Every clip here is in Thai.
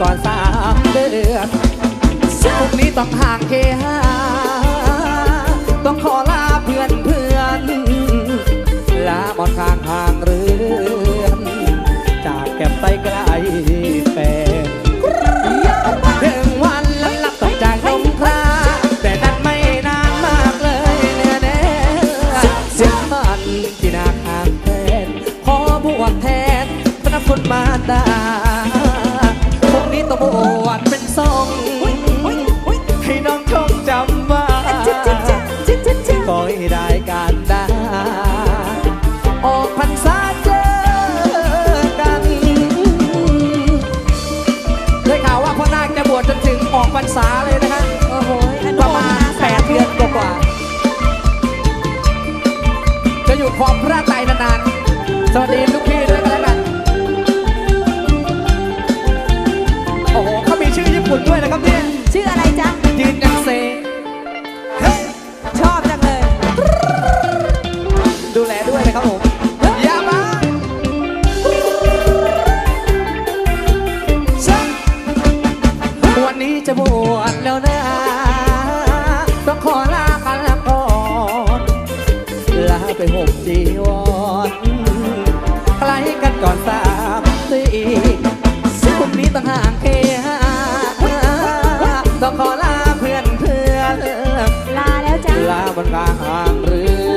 ก่อนสามเดือนพรุ่งนี้ต้องห่างเคหาต้องขอลาเพื่อนเพื่อนลาบอนข้างทางเรือนจากแก้มไปไกลแฟนถึงวันแล้วลับต้องจากตรงคราแต่นั้นไม่นานมากเลยเนื้อแน่เสียงมันที่นาคางแทนขอบวกแทนพระคุณมาตา รรษาเลยนะฮะโอ้โหอนุประโมมาทณนาแปดเดือนกว่าๆจะอยู่ความพระไตรนานๆ สวัสดีลูกพี่ด้วยกันแล้วกัน โอ้โหเขามีชื่อญี่ปุ่นด้วยนะครับ นนี้จะบวชแล้วนะ ต้องขอลากันก่อนลาไปห่มจีวรไกลกันก่อนสามสีพรุ่งนี้ต้องห่างเคหาต้องขอลาเพื่อนเพื่อนลาแล้วจ้ะลาบนกลางห่างเรือ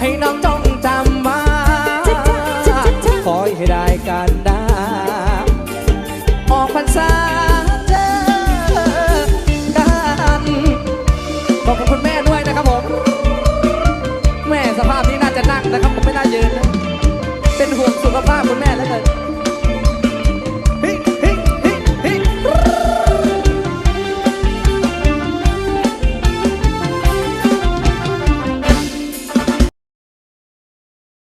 ให้น้องจงจำมาขอให้ได้การดาออกพรรษาเจอกันขอบคุณคุณแม่